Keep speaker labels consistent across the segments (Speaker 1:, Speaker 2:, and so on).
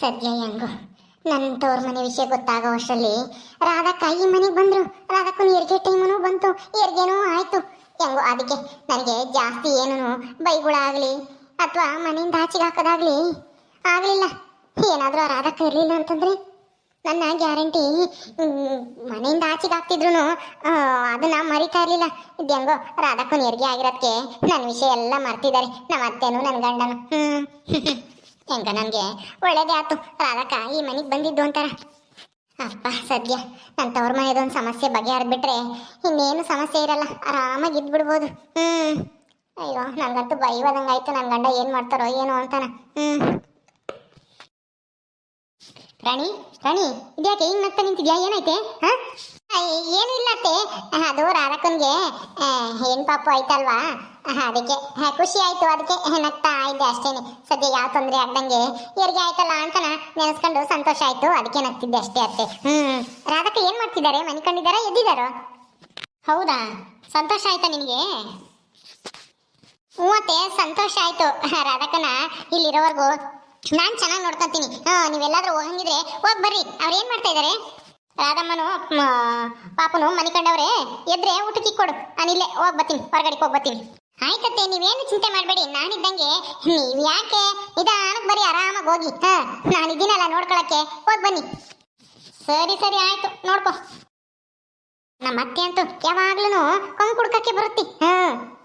Speaker 1: ಸದ್ಯ ಹೆಂಗು ನನ್ನ ತವ್ರ ಮನೆ ವಿಷಯ ಗೊತ್ತಾಗೋ ಅಷ್ಟರಲ್ಲಿ ರಾಧಕ್ಕ ಈ ಮನೆಗೆ ಬಂದ್ರು. ರಾಧಕ್ಕನ ಹೆರಿಗೆ ಟೈಮನು ಬಂತು ಹೆರಿಗೆನೂ ಆಯ್ತು. ಹೆಂಗೋ ಅದಕ್ಕೆ ನನಗೆ ಜಾಸ್ತಿ ಏನೂ ಬೈಗಳಾಗಲಿ ಅಥವಾ ಮನೆಯಿಂದ ಆಚೆಗೆ ಹಾಕೋದಾಗಲಿ ಆಗಲಿಲ್ಲ. ಏನಾದರೂ ರಾಧಕ್ಕ ಇರಲಿಲ್ಲ ಅಂತಂದರೆ ನನ್ನ ಗ್ಯಾರಂಟಿ ಮನೆಯಿಂದ ಆಚೆಗೆ ಹಾಕ್ತಿದ್ರು ಅದನ್ನ ಮರಿತಾ ಇರಲಿಲ್ಲ. ಹೆಂಗೋ ರಾಧಕ್ಕನ ಹೆರಿಗೆ ಆಗಿರೋದಕ್ಕೆ ನನ್ನ ವಿಷಯ ಎಲ್ಲ ಮರ್ತಿದ್ದಾರೆ. ನಮ್ಮ ಅತ್ತೆನೂ ನನ್ನ ಗಂಡನು. ಹ್ಮ್. ಹೆಂಗ ನನಗೆ? ಒಳ್ಳೇದೇ ಆಯ್ತು. ರಾಧಕ್ಕ, ಈ ಮನೆಗೆ ಬಂದಿದ್ದು ಅಂತಾರ ಅಪ್ಪ, ಸದ್ಯ. ನನ್ನ ತವ್ರ ಮನೆದೊಂದು ಸಮಸ್ಯೆ ಬಗೆಹರಿದ್ಬಿಟ್ರೆ ಇನ್ನೇನು ಸಮಸ್ಯೆ ಇರಲ್ಲ. ಆರಾಮಾಗಿ ಇದ್ಬಿಡ್ಬೋದು. ಹ್ಮ್. ಅಯ್ಯೋ, ನನಗಂತೂ ಬೈವದಂಗಾಯ್ತು ನನ್ನ ಗಂಡ ಏನು ಮಾಡ್ತಾರೋ ಏನೋ ಅಂತಾನ. ಹ್ಮ್. ರಾಣಿ ರಾಣಿ, ಇದ್ಯಾಕೆ? ಹಿಂಗ್ ನಗ್ತಾ ನಿಂತಿದ್ಯಾ? ಏನೈತೆ ಹಾ? ಏನು ಇಲ್ಲ ಅದು ರಾಧಕ್ಕನ್ಗೆ ಹೆಣ್ ಪಾಪ ಆಯ್ತಲ್ವಾ? ಅದಕ್ಕೆ ಖುಷಿ ಆಯ್ತು, ಅದಕ್ಕೆ ನಗ್ತಾ ಇದ್ದೆ ಅಷ್ಟೇನೆ. ಸದ್ಯ ಯಾವ ತೊಂದರೆ ಆಗ್ದಂಗೆ ಇವ್ರಿಗೆ ಆಯ್ತಲ್ಲ ಅಂತನ ನೆನೆಸ್ಕೊಂಡು ಸಂತೋಷ ಆಯ್ತು, ಅದಕ್ಕೆ ನಗ್ತಿದ್ದೆ ಅಷ್ಟೇ ಅತ್ತೆ. ಹ್ಮ್. ರಾಧಕ್ಕ ಏನ್ ಮಾಡ್ತಿದ್ದಾರೆ? ಮನೆ ಎದ್ದಿದಾರ ಹೌದಾ? ಸಂತೋಷ ಆಯ್ತಾ ನಿನಗೆ? ಅತ್ತೆ, ಸಂತೋಷ ಆಯ್ತು. ರಾಧಕ್ಕನ ಇಲ್ಲಿರೋವರೆಗೂ ನಾನ್ ಚೆನ್ನಾಗಿ ನೋಡ್ಕೊತೀನಿ. ಹಾ ನೀವೆಲ್ಲಾದ್ರೂ ಹೋಗಂಗಿದ್ರೆ ಹೋಗಿ ಬರ್ರಿ. ಅವ್ರು ಏನ್ ಮಾಡ್ತಾ ಇದಾರೆ? ರಾಧಮ್ಮನು ಪಾಪನು ಮನೆ ಕಂಡವ್ರೆ ಎದ್ರೆ ಊಟಕ್ಕೆ ಕೊಡು. ಇಲ್ಲೇ ಹೋಗಿ ಬರ್ತೀನಿ ಹೊರಗಡೆ ಹೋಗಿ ಬರ್ತೀನಿ. ಆಯ್ತತ್ತೆ ನೀವೇನು ಚಿಂತೆ ಮಾಡಬೇಡಿ. ನಾನಿದ್ದಂಗೆ, ನೀವು ಯಾಕೆ ನಿಧಾನಕ್ಕೆ ಬರೀ ಆರಾಮಾಗಿ ಹೋಗಿ, ಹಾ? ನಾನಿದ್ದೀನಲ್ಲ ನೋಡ್ಕೊಳಕ್ಕೆ. ಹೋಗಿ ಬನ್ನಿ. ಸರಿ ಸರಿ, ಆಯ್ತು. ನೋಡ್ಕೊ. ನಮ್ಮ ಅತ್ತೆ ಅಂತೂ ಯಾವಾಗ್ಲೂ ಕೊಂಗ್ ಕುಡ್ಕಕ್ಕೆ ಬರುತ್ತೆ, ಹಾ?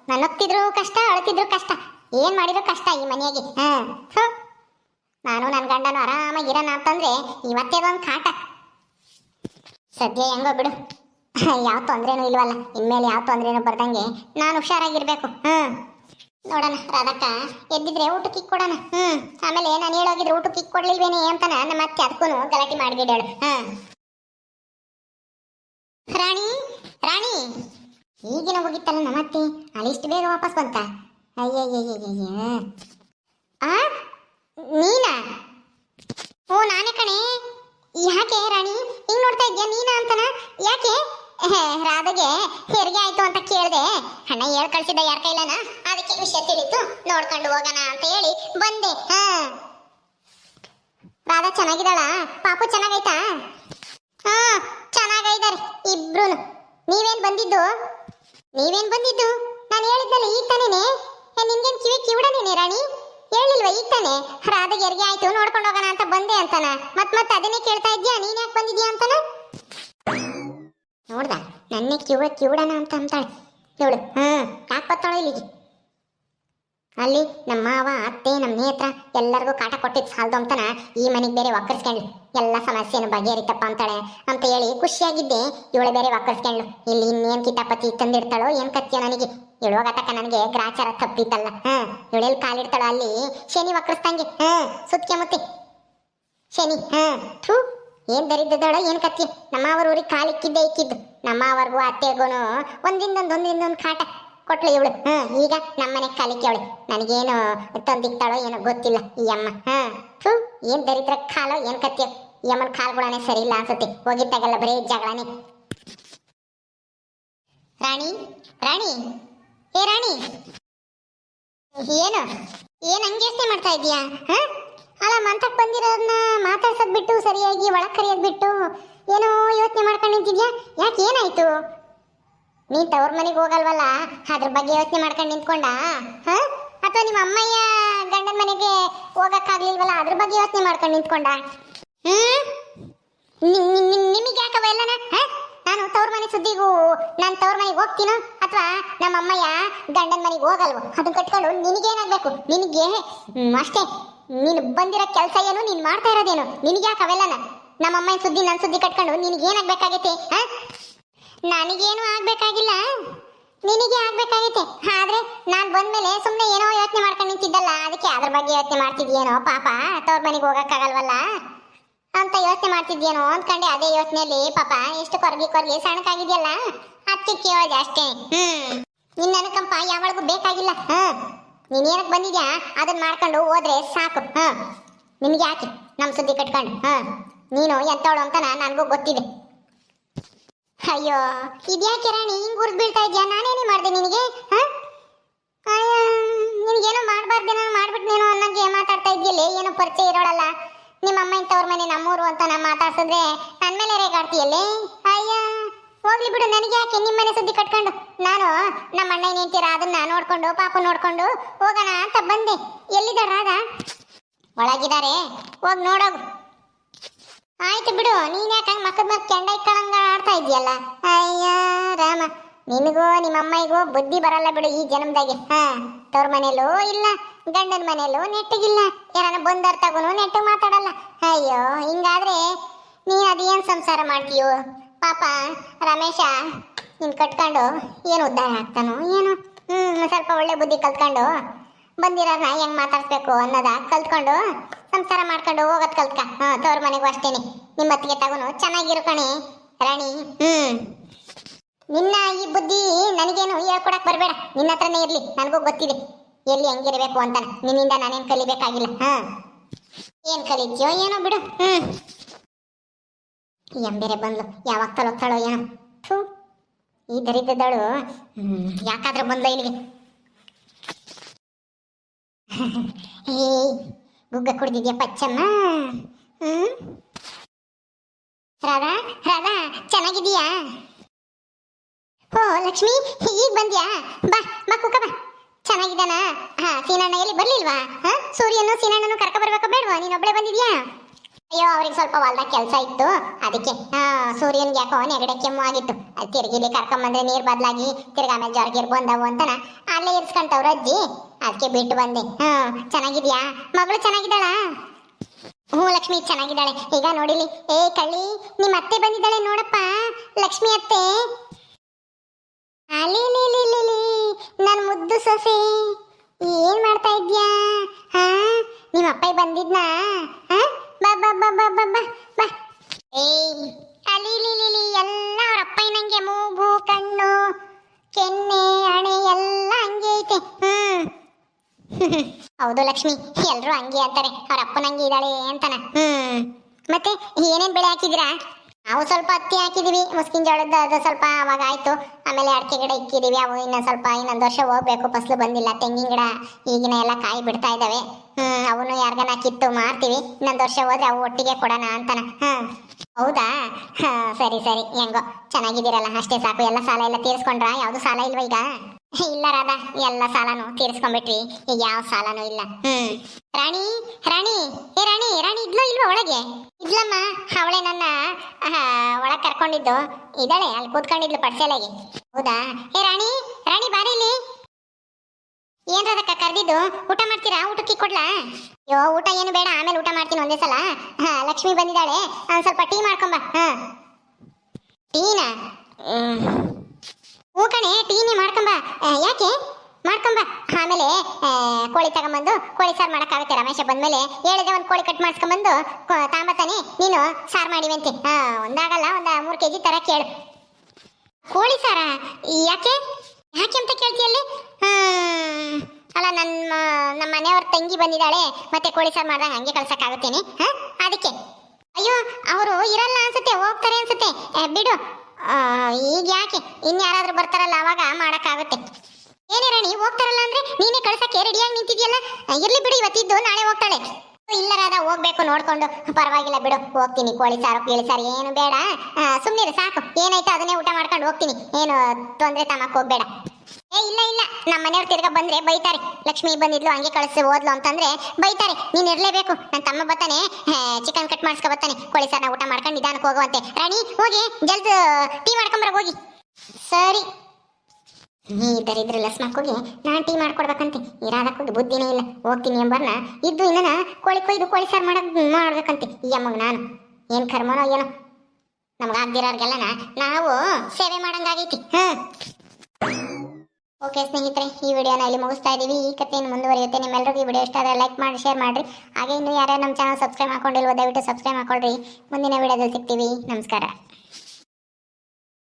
Speaker 1: ನಾನು ಹೋಗ್ತಿದ್ರು ಕಷ್ಟ, ಅಳ್ತಿದ್ರು ಕಷ್ಟ. ಏನ್ ಮಾಡಿದ್ರು ಕಷ್ಟ ಈ ಮನೆಯಾಗೆ, ಹಾ. ನಾನು ನನ್ನ ಗಂಡನು ಆರಾಮಾಗಿರೋಣ ಅಂತಂದ್ರೆ ಇವತ್ತೇ ಒಂದು ಕಾಟ. ಸದ್ಯ ಹೆಂಗೋ ಬಿಡು. ಯಾವ ತೊಂದ್ರೆನೂ ಇಲ್ವಲ್ಲ. ಇನ್ಮೇಲೆ ಯಾವ ತೊಂದ್ರೆನೂ ಬರ್ದಂಗೆ ನಾನು ಹುಷಾರಾಗಿರ್ಬೇಕು. ಹ್ಞೂ ನೋಡೋಣ ರಾಧಕ್ಕ, ಎದ್ದಿದ್ರೆ ಊಟಕ್ಕೆ ಇಕ್ ಕೊಡೋಣ. ಹ್ಞೂ ಆಮೇಲೆ ನಾನು ಹೇಳೋಗಿದ್ರೆ ಊಟಕ್ಕೆ ಕಿಕ್ ಕೊಡ್ಲಿಲ್ವೇನೆ ಅಂತಾನ. ನಮ್ಮ ಅತ್ತೆ ಅದಕ್ಕೂ ಗಲಾಟೆ ಮಾಡಿಬಿಡೋಳು. ಹ್ಞೂ ರಾಣಿ ರಾಣಿ. ಈಗಿನ ಹೋಗಿತ್ತಲ್ಲ ನಮ್ಮತ್ತೆ ಅಲ್ಲಿ ಇಷ್ಟು ಬೇಗ ವಾಪಸ್ ಬಂತ? ಅಯ್ಯಯ್ಯಯ್ಯಯ್ಯ ಆ? ನೀನಾ? ಓ, ನಾನೇ ಕಣೆ. ಯಾಕೆ ರಾಣಿ? ಹಿಂಗ್ ನೋಡ್ತಾ ಇದ್ಯಾ ನೀನಾ ಅಂತನ? ಯಾಕೆ? ರಾಧಗೆ ಹೆರಿಗೆ ಆಯ್ತು ಅಂತ ಕೇಳ್ದೆ. ಅಣ್ಣ, ಹೇಳ್ ಕಳ್ಸಿದ್ದ ಯಾರ ಕೈಲನ? ಅದಕ್ಕೆ ವಿಷಯ ತಿಳಿತು. ನೋಡ್ಕೊಂಡು ಹೋಗೋಣ ಅಂತ ಹೇಳಿ ಬಂದೆ. ಹಾ. ರಾಧಾ ಚೆನ್ನಾಗಿದ್ದಾಳ? ಪಾಪು ಚೆನ್ನಾಗೈತಾ? ಹಾ, ಚೆನ್ನಾಗೈದಾರೆ ಇಬ್ರು ನೀವೇನ್ ಬಂದಿದ್ದು? ನೀವೇನ್ ಬಂದಿದ್ದು? ನಾನು ಹೇಳಿದ್ದಲ್ಲ ಈಗ ತಾನೇನೆ? ನಿನ್ಗೇನ್ ಕಿವಿ ಕಿವಿಡನೇನೆ ರಾಣಿ? ಹೇಳಿಲ್ವಾ ಈಗ ತಾನೆ ರಾಧಗೆ ಹೆರಿಗೆ ಆಯ್ತು, ನೋಡ್ಕೊಂಡು ಹೋಗೋಣ ಅಂತ ಬಂದೆ ಅಂತಾನ. ಮತ್ ಮತ್ ಅದನ್ನೇ ಕೇಳ್ತಾ ಇದ್ಯಾ? ನೀನ್ ಯಾಕೆ ಬಂದಿದ್ಯಾ ಅಂತಾನ? ನೋಡ್ದ, ನನ್ನೇ ಕ್ಯೂವ ಕ್ಯೂಡಣ ಅಂತ ಅಂತಾಳೆ. ನೋಡು ಹಾ, ಯಾಕೆ ಬರ್ತಾಳೆ ಇಲ್ಲಿಗೆ? ಅಲ್ಲಿ ನಮ್ಮ ಮಾವ, ಅತ್ತೆ ನಮ್ಮ ನೇತ್ರ ಎಲ್ಲರಿಗೂ ಕಾಟ ಕೊಟ್ಟಿದ್ದು ಸಾಲದು ಅಂತನ ಈ ಮನೆಗೆ ಬೇರೆ ಒಕ್ಕರ್ಸ್ಕೊಂಡು ಎಲ್ಲ ಸಮಸ್ಯೆನು ಬಗೆಹರಿತಪ್ಪ ಅಂತಾಳೆ ಅಂತ ಹೇಳಿ ಖುಷಿಯಾಗಿದ್ದೆ. ಇವಳು ಬೇರೆ ಒಕ್ಕರ್ಸ್ಕೊಂಡು ಇಲ್ಲಿ ಇನ್ನೇನು ಕಿತಾಪತಿ ತಂದಿಡ್ತಾಳೋ ಏನು ಕತ್ತಿಯೋ ನನಗೆ. ಹೇಳುವಾಗ ತಕ್ಕ ನನಗೆ ಗ್ರಾಚಾರ ತಪ್ಪಿತಲ್ಲ. ಹಾಂ ಇವಳೆಲ್ಲಿ ಕಾಲಿಡ್ತಾಳೋ ಅಲ್ಲಿ ಶನಿ ವಕ್ರಸ್ತಂಗೆ ಹಾಂ ಸುತ್ತಕ್ಕೆ ಮುತ್ತಿ. ಶನಿ, ಹಾಂ, ಥೂ, ಏನು ದರಿದ್ದದಳ ಏನು ಕತ್ತಿ ನಮ್ಮವರ ಊರಿಗೆ ಕಾಲಿಕ್ಕಿದ್ದೆ ಇಕ್ಕಿದ್ದು. ನಮ್ಮವರ್ಗೂ ಅತ್ತೆಗೂ ಒಂದಿಂದೊಂದು ಒಂದಿಂದೊಂದು ಕಾಟ. ಕೊಟ್ಲು ಇವಳು. ಹಾ ಈಗ ನಮ್ಮನೆ ಕಲಿಕೆವಳು ನನಗೇನು ತಂದಿಕ್ತಾಳೋ ಏನೋ ಗೊತ್ತಿಲ್ಲ ಈ ಅಮ್ಮ. ಹಾ ಥೂ, ಏನ್ ದರಿದ್ರ ಕಾಲೋ, ಏನ್ ಕತ್ತಿಯೋ. ಈ ಅಮ್ಮನ ಕಾಲ್ಗಳನೆ ಸರಿ ಇಲ್ಲ ಅನ್ಸುತ್ತೆ. ಹೋಗಿದ್ದಾಗೆಲ್ಲ ಬರೀ ಜಗಳನೆ. ರಾಣಿ ರಾಣಿ. ಏ, ರಾಣಿ. ಏನು? ಏನ್ ಹಂಗೆ ಯೋಚನೆ ಮಾಡ್ತಾ ಇದೀಯಾ ಹಾ? ಅಲ್ಲ ಮಂತಕ್ ಬಂದಿರೋದನ್ನ ಮಾತಾಡ್ಸೋದ್ ಬಿಟ್ಟು, ಸರಿಯಾಗಿ ಒಳಗ್ ಬಿಟ್ಟು, ಏನೋ ಯೋಚನೆ ಮಾಡ್ಕೊಂಡಿದ್ದೀಯಾ ಯಾಕೆ ಏನಾಯ್ತು? ನೀನ್ ತವ್ರ ಮನೆಗೆ ಹೋಗಲ್ವಲ್ಲ? ಅದ್ರ ಬಗ್ಗೆ ಯೋಚನೆ ಮಾಡ್ಕೊಂಡು ನಿಂತ್ಕೊಂಡ? ಹಾ? ಅಥವಾ ನಿಮ್ಮ ಅಮ್ಮಯ್ಯ ಗಂಡನ ಮನೆಗೆ ಹೋಗಕ್ಕಾಗ್ಲಿಲ್ವಲ್ಲ? ಅದ್ರ ಬಗ್ಗೆ ಯೋಚನೆ ಮಾಡ್ಕೊಂಡು ನಿಂತ್ಕೊಂಡ? ನಿಮಗೆ ಯಾಕವ ಎಲ್ಲನ? ನಾನು ತವ್ರ ಮನೆ ಸುದ್ದಿಗೂ ನಾನು ತವ್ರ ಮನೆಗೆ ಹೋಗ್ತೀನೋ? ಅಥವಾ ನಮ್ಮ ಅಮ್ಮಯ್ಯ ಗಂಡನ ಮನೆಗೆ ಹೋಗಲ್ವೋ? ಅದನ್ನ ಕಟ್ಕೊಂಡು ನಿನಗೇನಾಗ್ಬೇಕು? ನಿನಗೆ ಅಷ್ಟೇ. ನೀನು ಬಂದಿರೋ ಕೆಲಸ ಏನು? ನೀನು ಮಾಡ್ತಾ ಇರೋದೇನು? ನಿನಗೆ ಯಾಕೆ ಅವೆಲ್ಲನ? ನಮ್ಮ ಅಮ್ಮನ ಸುದ್ದಿ ನನ್ನ ಸುದ್ದಿ ಕಟ್ಕೊಂಡು ನಿನಗೇನಾಗ್ಬೇಕಾಗೈತೆ? ಹಾ? ನನಗೇನು ಆಗ್ಬೇಕಾಗಿಲ್ಲ. ನಿನಗೆ ಆಗ್ಬೇಕಾಗೈತೆ. ಆದ್ರೆ ನಾನ್ ಬಂದ್ಮೇಲೆ ಸುಮ್ಮನೆ ಏನೋ ಯೋಚನೆ ಮಾಡ್ಕೊಂಡು ನಿಂತಿದ್ದಲ್ಲ, ಅದಕ್ಕೆ ಅದ್ರ ಬಗ್ಗೆ ಯೋಚನೆ ಮಾಡ್ತಿದ್ಯೇನೋ, ಪಾಪ. ತವ್ರ ಮನೆಗೆ ಹೋಗಕ್ಕಾಗಲ್ವಲ್ಲ? ಅಂತ ಯೋಚನೆ ಮಾಡ್ತಿದ್ಯೇನೋ ಅಂದ್ಕೊಂಡೆ ಅದೇ ಯೋಚನೆಯಲ್ಲಿ, ಪಾಪ ಎಷ್ಟು ಕೊರಗಿ ಕೊರಗಿ ಸಣ್ಣಕ್ಕಾಗಿದ್ಯಲ್ಲ? ಅದಕ್ಕೆ ಕೇಳಿದೆ ಅಷ್ಟೇ. ಹ್ಮ್. ನಿನ್ನ ಅನುಕಂಪ ಯಾವಳಿಗೂ ಬೇಕಾಗಿಲ್ಲ. ಹ. ನೀನೇನಕ್ಕೆ ಬಂದಿದ್ಯಾ? ಅದನ್ನ ಮಾಡ್ಕೊಂಡು ಹೋದ್ರೆ ಸಾಕು. ಹ. ನಿನ್ಗೆ ಯಾಕೆ? ನಮ್ಮ ಸುದ್ದಿ ಕಟ್ಕೊಂಡು. ಹ. ನೀನು ಎಂತವಳು ಅಂತ ನನಗೂ ಗೊತ್ತಿದೆ. ಅಯ್ಯೋ, ಇದ್ಯಾಕೆ ರಾಣಿ ಹಿಂಗ್ ಹುರ್ದ್ ಬೀಳ್ತಾ ಇದ್ಯಾ? ನಾನೇನೇ ಮಾಡ್ದೆ ನಿನಗೆ ನಿನಗೇನೋ ಮಾಡ್ಬಾರ್ದೇನೋ ಮಾಡ್ಬಿಟ್ನೇನೋ ಅನ್ನಂಗೆ ಮಾತಾಡ್ತಾ ಇದ್ಯಲ್ಲ ಏನೋ ಪರಿಚಯ ಇರೋಳಲ್ಲ. ನಿಮ್ಮ ಅಮ್ಮ ಇಂಥವ್ರ ಮನೆ ನಮ್ಮೂರು ಅಂತ ನಾ ಮಾತಾಡ್ಸಿದ್ರೆ ನನ್ನ ಮೇಲೆ ಅಯ್ಯ, ಹೋಗ್ಲಿ ಬಿಡು ನನಗೆ ಯಾಕೆ ನಿಮ್ಮ ಮನೆ ಸುದ್ದಿ ಕಟ್ಕೊಂಡು? ನಾನು ನಮ್ಮ ಅಣ್ಣ ನಿಂತೀರ ಅದನ್ನ ನೋಡ್ಕೊಂಡು, ಪಾಪ ನೋಡ್ಕೊಂಡು ಹೋಗೋಣ ಅಂತ ಬಂದೆ. ಎಲ್ಲಿದ್ದಾರ ರಾಧ? ಒಳಗಿದ್ದಾರೆ ಹೋಗಿ ನೋಡೋಗು. ಆಯ್ತು ಬಿಡು, ನೀನ್ ಯಾಕೆ ಮಕ್ಕದ ಮಕ್ಕ ಕೆಂಡ ಆಡ್ತಾ ಇದೆಯಲ್ಲ ಅಯ್ಯ, ರಾಮ. ನಿನಗೂ ನಿಮ್ಮ ಅಮ್ಮಯ್ಯಗೂ ಬುದ್ಧಿ ಬರಲ್ಲ ಬಿಡು ಈ ಜನ್ಮದಾಗೆ. ಹಾ, ತವ್ರ ಮನೇಲೂ ಇಲ್ಲ, ಗಂಡನ ಮನೇಲೂ ನೆಟ್ಟಗಿಲ್ಲ. ಯಾರನ್ನ ಬಂದರ್ ತಗೋನು ನೆಟ್ಟಗೆ ಮಾತಾಡಲ್ಲ. ಅಯ್ಯೋ, ಹಿಂಗಾದ್ರೆ ನೀ ಅದೇನ್ ಸಂಸಾರ ಮಾಡ್ತೀಯೋ? ಪಾಪ, ರಮೇಶ, ನಿನ್ ಕಟ್ಕೊಂಡು ಏನು ಉದ್ಧಾರ ಆಗ್ತಾನೋ ಏನು? ಹ್ಮ್, ಸ್ವಲ್ಪ ಒಳ್ಳೆ ಬುದ್ಧಿ ಕಲ್ತ್ಕೊಂಡು ಬಂದಿರೋರ್ನ ಹೆಂಗ್ ಮಾತಾಡ್ಸ್ಬೇಕು ಅನ್ನೋದ ಕಲ್ತ್ಕೊಂಡು ಸಂಸಾರ ಮಾಡ್ಕೊಂಡು ಹೋಗೋದ್ ಕಲ್ತ್ಕ. ಹಾ, ತವ್ರ ಮನೆಗೂ ಅಷ್ಟೇನೆ. ನಿಮ್ಮತ್ತಿಗೆ ತಗೋನು ಚೆನ್ನಾಗಿರು ಕಣೆ. ರಾಣಿ, ಹ್ಮ್. ನಿನ್ನ ಈ ಬುದ್ಧಿ ನನಗೇನು ಹೇಳ್ಕೊಡಕ್ ಬರಬೇಡ. ನಿನ್ನ ಹತ್ರನೇ ಇರ್ಲಿ, ನನಗೂ ಗೊತ್ತಿದೆ. ಎಲ್ಲಿ ಹೆಂಗಿರ್ಬೇಕು ಅಂತ. ನಿನ್ನಿಂದ ನಾನೇನ್ ಕಲಿಬೇಕಾಗಿಲ್ಲ. ಹಾ. ಏನ್ ಕಲಿದ್ಯೋ ಏನೋ ಬಿಡು. ಹ್ಮ್. ಎಂಬೇರೆ ಬಂದ್ಲು. ಯಾವಾಗ ತಲೋಗ್ತಾಳೋ ಏನೋ. ಥೂ. ಈ ದರಿದ್ರದಳು ಯಾಕಾದ್ರೂ ಬಂದ್ಲ ಇಲ್ಲಿಗೆ. ಏ ಗುಗ್ಗ ಕುಡ್ದಿದ್ಯಾ ಪಚ್ಚಮ್ಮ? ಹ್ಮ್? ರಾಧಾ ರಾಧಾ ಚೆನ್ನಾಗಿದೀಯಾ ಓ, ಲಕ್ಷ್ಮಿ ಈಗ ಬಂದ್ಯಾ? ಬಾ ಬಾ ಕುಕ್ಕ ಬಾ. ಚೆನ್ನಾಗಿದ್ದಾನಾ? ಹಾ ಸೀನಣ್ಣ ಎಲ್ಲಿ ಬರ್ಲಿಲ್ವಾ? ಹಾ, ಸೂರ್ಯನು ಸೀನಣ್ಣನು ಕರ್ಕ ಬರ್ಬೇಕ ಬೇಡವಾ? ನೀನೊಬ್ಳೆ ಬಂದಿದ್ಯಾ? ಅಯ್ಯೋ, ಅವ್ರಿಗೆ ಸ್ವಲ್ಪ ಹೊಲ್ದಾಗ ಕೆಲಸ ಇತ್ತು. ಅದಕ್ಕೆ ಸೂರ್ಯನ್ಗೆ ಯಾಕೋ ನೆಗಡೆ ಕೆಮ್ಮು ಆಗಿತ್ತು. ಅದು ತಿರ್ಗಿಲಿ ಕರ್ಕೊಂಬಂದ್ರೆ ನೀರ್ ಬದಲಾಗಿ ತಿರ್ಗಾಮೇಲೆ ಜ್ವರಗಿರ್ ಬಂದವು ಅಂತನ. ಅಲ್ಲೇ ಇರ್ಸ್ಕೊಂತವ್ರ ಅಜ್ಜಿ. ಅದಕ್ಕೆ ಬಿಟ್ಟು ಬಂದೆ. ಹಾ ಚೆನ್ನಾಗಿದ್ಯಾ? ಮಗಳು ಚೆನ್ನಾಗಿದ್ದಾಳ? ಹ್ಞೂ, ಲಕ್ಷ್ಮಿ ಚೆನ್ನಾಗಿದ್ದಾಳೆ. ಈಗ ನೋಡಿಲಿ. ಏ, ಕಳ್ಳಿ ನಿಮ್ಮ ಅತ್ತೆ ಬಂದಿದ್ದಾಳೆ ನೋಡಪ್ಪ. ಲಕ್ಷ್ಮಿ ಅತ್ತೆ. ನನ್ನ ಮುದ್ದು ಸೊಸೆ. ಏನ್ ಮಾಡ್ತಾ ಇದ್ಯಾ? ಹಾ ನಿಮ್ಮ ಅಪ್ಪ ಬಂದಿದ್ನಾ? ಬಾ ಬಾ ಬಾ ಬಾ ಬಾ ಬಾ ಏಯ್ ಎಲ್ಲ ಅವ್ರ ಅಪ್ಪ ನಂಗೆ ಮೂಗು, ಕಣ್ಣು, ಕೆನ್ನೆ ಅಣೆ ಎಲ್ಲ ಹಂಗೆ ಐತೆ. ಹ್ಮ್. ಹೌದು ಲಕ್ಷ್ಮಿ ಎಲ್ಲರೂ ಹಂಗೆ ಅಂತಾರೆ. ಅವ್ರ ಅಪ್ಪ ನಂಗೆ ಇದ್ದಾಳೆ ಅಂತಾನ. ಹ್ಮ್. ಮತ್ತೆ ಏನೇನ್ ಬೆಳೆ ಹಾಕಿದಿರಾ ನಾವು ಸ್ವಲ್ಪ ಹತ್ತಿ ಹಾಕಿದೀವಿ ಮುಸ್ಕಿನ ಜೋಳದ ಅದು ಸ್ವಲ್ಪ ಅವಾಗ ಆಯ್ತು. ಆಮೇಲೆ ಅಡಿಕೆ ಗಿಡ ಇಕ್ಕಿದೀವಿ ಅವು ಇನ್ನೊಂದ್ ಸ್ವಲ್ಪ ಇನ್ನೊಂದು ವರ್ಷ ಹೋಗ್ಬೇಕು, ಫಸಲು ಬಂದಿಲ್ಲ. ತೆಂಗಿನ ಗಿಡ ಈಗಿನ ಎಲ್ಲ ಕಾಯಿ ಬಿಡ್ತಾ ಇದಾವೆ ಹ್ಮ್, ಅವನು ಯಾರ್ಗನ ಕಿತ್ತು ಮಾರ್ತೀವಿ, ಇನ್ನೊಂದು ವರ್ಷ ಹೋದ್ರೆ ಅವು ಒಟ್ಟಿಗೆ ಕೊಡೋಣ ಅಂತಾನ. ಹ್ಮ್. ಹೌದಾ? ಹಾ, ಸರಿ ಸರಿ, ಹೆಂಗೋ, ಚೆನ್ನಾಗಿದ್ದೀರಲ್ಲ, ಅಷ್ಟೇ ಸಾಕು. ಎಲ್ಲ ಸಾಲ ಎಲ್ಲ ತೀರಿಸ್ಕೊಂಡ್ರಾ? ಯಾವುದು ಸಾಲ ಇಲ್ವಾ ಈಗ? ಇಲ್ಲ, ರಾಧಾ, ಎಲ್ಲ ಸಾಲನು ತೀರಿಸ್ಕೊಂಡ್ಬಿಟ್ವಿ. ಈಗ ಯಾವ ಸಾಲನೂ ಇಲ್ಲ. ಹ್ಮ್. ರಾಣಿ ರಾಣಿ, ಏ ರಾಣಿ ರಾಣಿ, ಇದ್ಲು ಇಲ್ವಾ ಒಳಗೆ? ಇದ್ಲಮ್ಮ, ಅವಳೆ ನನ್ನ ಒಳಗೆ ಕರ್ಕೊಂಡಿದ್ದು. ಇದ್ದಾಳೆ, ಅಲ್ಲಿ ಕೂತ್ಕೊಂಡಿದ್ಲು ಪಡ್ಸೆಲಾಗಿ. ಹೌದಾ? ಏ ರಾಣಿ ರಾಣಿ, ಬಾರಿಲಿ. ಏನ್ ರಾಧಕ್ಕ ಕರ್ದಿದ್ದು? ಊಟ ಮಾಡ್ತೀರಾ? ಊಟಕ್ಕೆ ಕೊಡ್ಲಾ? ಅಯ್ಯೋ ಊಟ ಏನು ಬೇಡ ಆಮೇಲೆ ಊಟ ಮಾಡ್ತೀನಿ ಒಂದೇ ಸಲ. ಹಾ ಲಕ್ಷ್ಮಿ ಬಂದಿದ್ದಾಳೆ. ಒಂದ್ ಸ್ವಲ್ಪ ಟೀ ಮಾಡ್ಕೊಂಬ. ಹಾ. ಟೀನಾ? ಹ್ಞೂ ಕಣೆ ಟೀನಿ ಮಾಡ್ಕೊಂಬ. ಯಾಕೆ? ಮಾಡ್ಕೊಂಬ. ಆಮೇಲೆ ಕೋಳಿ ತಗೊಂಬಂದು ಕೋಳಿ ಸಾರು ಮಾಡೋಕ್ಕಾಗುತ್ತೆ ರಮೇಶ ಬಂದ್ಮೇಲೆ. ಹೇಳಿದ್ರೆ ಒಂದು ಕೋಳಿ ಕಟ್ ಮಾಡಿಸ್ಕೊಂಬಂದು. ತಾಂಬತ್ತಾನೆ. ನೀನು ಸಾರು ಮಾಡಿವಂತೆ. ಹಾ ಒಂದಾಗಲ್ಲ ಒಂದು ಮೂರು ಕೆ ಜಿ ತರ ಕೇಳು. ಕೋಳಿ ಸಾರ? ಯಾಕೆ? ಯಾಕೆ ಅಂತ ಕೇಳ್ತೀಯಲ್ಲಿ? ನನ್ನ ನಮ್ಮ ಮನೆಯವ್ರ ತಂಗಿ ಬಂದಿದ್ದಾಳೆ, ಮತ್ತೆ ಕೋಳಿ ಸಾರು ಮಾಡ್ದಾಗ ಹಂಗೆ ಕಳ್ಸಕ್ಕಾಗುತ್ತೇನೆ, ಹಾ? ಅದಕ್ಕೆ. ಅಯ್ಯೋ, ಅವರು ಇರಲ್ಲ ಅನ್ಸುತ್ತೆ, ಹೋಗ್ತಾರೆ ಅನ್ಸುತ್ತೆ. ಬಿಡು. ಈಗ ಯಾಕೆ? ಇನ್ಯಾರಾದ್ರೂ ಬರ್ತಾರಲ್ಲ, ಅವಾಗ ಮಾಡಕ್ಕಾಗುತ್ತೆ. ಏನೇ ರಾಣಿ ಹೋಗ್ತಾರಲ್ಲ ಅಂದ್ರೆ ನೀನೇ ಕಳ್ಸಕ್ಕೆ ರೆಡಿಯಾಗಿ ನಿಂತಿದ್ಯಲ್ಲ? ಇರ್ಲಿ ಬಿಡು, ಇವತ್ತಿದ್ದು, ನಾಳೆ ಹೋಗ್ತಾಳೆ. ಇಲ್ಲ ರಾಧಾ ಹೋಗ್ಬೇಕು ನೋಡ್ಕೊಂಡು. ಪರವಾಗಿಲ್ಲ ಬಿಡು, ಹೋಗ್ತೀನಿ ಕೋಳಿ ಸಾರು, ಕೇಳಿ ಸಾರು, ಏನು ಬೇಡ. ಸುಮ್ಮನೆ ಸಾಕು. ಏನಾಯ್ತು ಅದನ್ನೇ ಊಟ ಮಾಡ್ಕೊಂಡು ಹೋಗ್ತೀನಿ. ಏನು ತೊಂದರೆ ತಮಕ್ ಹೋಗ್ಬೇಡ. ಏ, ಇಲ್ಲ ಇಲ್ಲ. ನಮ್ಮ ಮನೆಯವ್ರು ತಿರ್ಗ ಬಂದ್ರೆ ಬೈತಾರೆ. ಲಕ್ಷ್ಮಿ ಬಂದಿದ್ಲು, ಹಂಗೆ ಕಳಿಸಿ ಓದ್ಲು ಅಂತಂದ್ರೆ ಬೈತಾರೆ. ನೀನ್ ಇರ್ಲೇಬೇಕು. ನನ್ನ ತಮ್ಮ ಬರ್ತಾನೆ ಚಿಕನ್ ಕಟ್ ಮಾಡ್ಸ್ಕೊ ಬರ್ತಾನೆ. ಕೋಳಿ ಸಾರನ್ನ ಊಟ ಮಾಡ್ಕೊಂಡು ನಿಧಾನಕ್ಕೆ ಹೋಗುವಂತೆ. ರಾಣಿ, ಹೋಗಿ, ಜಲ್ದ್ ಟೀ ಮಾಡ್ಕೊಂಬರ ಹೋಗಿ. ಸರಿ. ನೀ ದರಿದ್ರ ಲಸ್ ಮಕ್ಕಳಿಗೆ ನಾನು ಟೀ ಮಾಡ್ಕೊಡ್ಬೇಕಂತೆ ಇರಾದಕ್ಕೋಗಿ ಬುದ್ಧಿನೇ ಇಲ್ಲ. ಹೋಗ್ತೀನಿ ಎಂಬರ್ನ ಇದ್ದು ಇನ್ನನ ಕೋಳಿ ಕೊಯ್ದು ಕೋಳಿ ಸಾರು ಮಾಡಕ್ ಮಾಡ್ಬೇಕಂತೆ. ಈ ಅಮ್ಮಗ್ ನಾನು. ಏನ್ ಕರ್ಮನೋ ಏನೋ. ನಮ್ಗೆ ಆಗ್ದಿರೋರ್ಗೆಲ್ಲನ ನಾವು ಸೇವೆ ಮಾಡಂಗಾಗೈತಿ. ಹ್ಮ್ ಓಕೆ ಸ್ನೇಹಿತರೆ, ಈ ವಿಡಿಯೋನ ಇಲ್ಲಿ ಮುಗಿಸ್ತಾ ಇದ್ದೀವಿ ಈ ಕಥೆಯನ್ನು ಮುಂದುವರಿಯುತ್ತೆ. ನಿಮ್ಮೆಲ್ಲರಿಗೂ ಈ ವಿಡಿಯೋ ಇಷ್ಟ ಆದರೆ ಲೈಕ್ ಮಾಡಿ ಶೇರ್ ಮಾಡಿರಿ. ಹಾಗೆ ಇನ್ನು ಯಾರ್ಯಾರು ನಮ್ಮ ಚಾನಲ್ ಸಬ್ಸ್ಕ್ರೈಬ್ ಮಾಡ್ಕೊಂಡಿಲ್ವೋ ದಯವಿಟ್ಟು ಸಬ್ಸ್ಕ್ರೈಬ್ ಮಾಡ್ಕೊಳ್ರಿ. ಮುಂದಿನ ವಿಡಿಯೋದಲ್ಲಿ ಸಿಗ್ತೀವಿ. ನಮಸ್ಕಾರ.